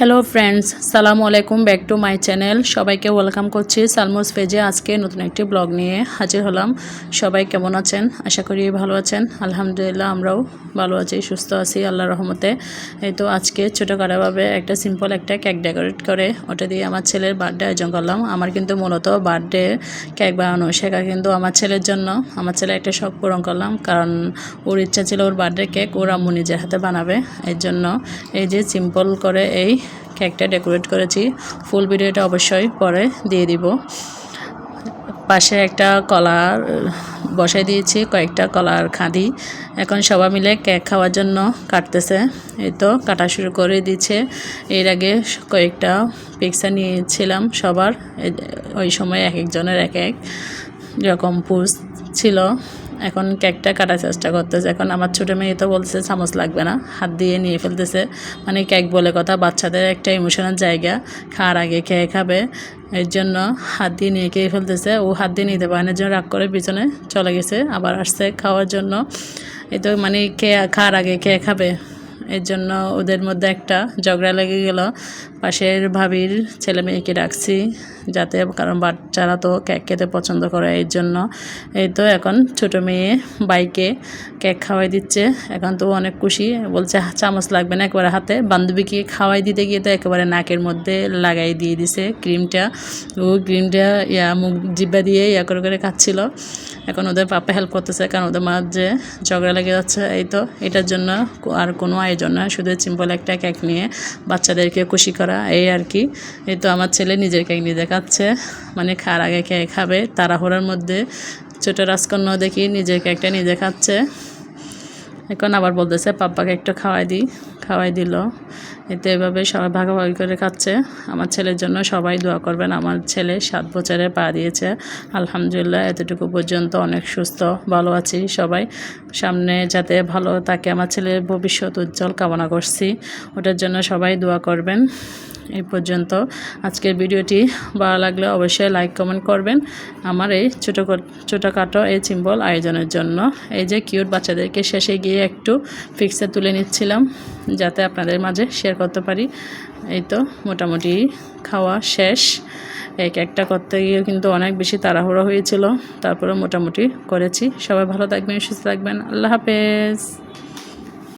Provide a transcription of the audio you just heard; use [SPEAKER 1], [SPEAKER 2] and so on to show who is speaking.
[SPEAKER 1] Hello friends সালামু আলাইকুম back to my channel সবাইকে ওয়েলকাম করছি সালমোস পেজে আজকে নতুন একটি ব্লগ নিয়ে হাজির হলাম। সবাই কেমন আছেন? আশা করি ভালো আছেন। আলহামদুলিল্লাহ, আমরাও ভালো আছি, সুস্থ আছি, আল্লাহর রহমতে। এই তো আজকে ছোটোখাটোভাবে একটা সিম্পল একটা কেক ডেকোরেট করে, ওটা দিয়ে আমার ছেলের বার্থডে আয়োজন করলাম। আমার কিন্তু মূলত বার্থডে কেক বানানো শেখা কিন্তু আমার ছেলের জন্য। আমার ছেলে একটা শখ পূরণ করলাম, কারণ ওর ইচ্ছা ছিল ওর বার্থডে কেক ওর আম্মু নিজের হাতে বানাবে। এর জন্য এই যে সিম্পল করে এই কেকটা ডেকোরেট করেছি। ফুল ভিডিওটা অবশ্যই পরে দিয়ে দিব। পাশে একটা কলার বসাই দিয়েছি, কয়েকটা কলার খাদি। এখন সবাই মিলে কেক খাওয়ার জন্য কাটতেছে। এই তো কাটা শুরু করে দিচ্ছে। এর আগে কয়েকটা পিকচার নিয়েছিলাম সবার। ওই সময় এক একজনের এক এক রকম পুষ ছিল। এখন কেকটা কাটার চেষ্টা করতেছে। এখন আমার ছোটো মেয়ে তো বলছে, চামচ লাগবে না। হাত দিয়ে নিয়ে ফেলতেছে। মানে কেক বলে কথা, বাচ্চাদের একটা ইমোশনাল জায়গা। খাওয়ার আগে খেয়ে খাবে। এর জন্য হাত দিয়ে নিয়ে খেয়ে ফেলতেছে। ও হাত দিয়ে নিতে পারে না জন্য রাগ করে পিছনে চলে গেছে। আবার আসছে খাওয়ার জন্য। এ তো মানে খেয়ে, খাওয়ার আগে খেয়ে খাবে। এর জন্য ওদের মধ্যে একটা ঝগড়া লেগে গেল। পাশের ভাবির ছেলে মেয়েকে ডাকছি যাতে কারণ বাচ্চারা তো কেক খেতে পছন্দ করে এর জন্য। এই তো এখন ছোট মেয়ে বাইকে কেক খাওয়াই দিচ্ছে। এখন তো অনেক খুশি। বলছে চামচ লাগবে না একবারে হাতে। বান্ধবীকে খাওয়াই দিতে গিয়ে তো একেবারে নাকের মধ্যে লাগাই দিয়ে দিছে ক্রিমটা। ও ক্রিমটা ইয়া মুখ জিব্বা দিয়ে ইয়া করে করে খাচ্ছিল। এখন ওদের পাপা হেল্প করতেছে, কারণ ওদের মাঝে ঝগড়া লেগে যাচ্ছে। এই তো এটার জন্য আর কোনো আয়োজন নয় শুধু সিম্পল একটা কেক নিয়ে বাচ্চাদেরকে খুশি করা, এই আর কি। এই তো আমার ছেলে নিজের কেক নিজে খাচ্ছে। মানে খার আগে কেক খাবে, তাড়াহুড়ার মধ্যে। ছোটো রাজকন্যা দেখি নিজের কেকটা নিজে খাচ্ছে। এখন আবার বলতেছে, পাপ্পাকে একটু খাওয়াই দিই খাওয়াই দিল। এতে এভাবে সবাই ভাগাভাগি করে খাচ্ছে। আমার ছেলের জন্য সবাই দোয়া করবেন। আমার ছেলে সাত বছরে পা দিয়েছে। আলহামদুলিল্লাহ, এতটুকু পর্যন্ত অনেক সুস্থ, ভালো আছি সবাই। সামনে যাতে ভালো তাকে আমার ছেলের ভবিষ্যৎ উজ্জ্বল কামনা করছি। ওটার জন্য সবাই দোয়া করবেন। এই পর্যন্ত আজকের ভিডিওটি ভালো লাগলে অবশ্যই লাইক, কমেন্ট করবেন। আমার এই ছোটো ছোটোখাটো এই সিম্বল আয়োজনের জন্য। এই যে কিউট বাচ্চাদেরকে শেষে গিয়ে একটু ফিক্সে তুলে নিচ্ছিলাম। যাতে আপনাদের মাঝে শেয়ার করতে পারি। এই তো মোটামুটি খাওয়া শেষ। এক একটা করতে গিয়ে কিন্তু অনেক বেশি তাড়াহুড়ো হয়েছিল। তারপরে মোটামুটি করেছি। সবাই ভালো থাকবেন, সুস্থ থাকবেন। আল্লাহ হাফেজ।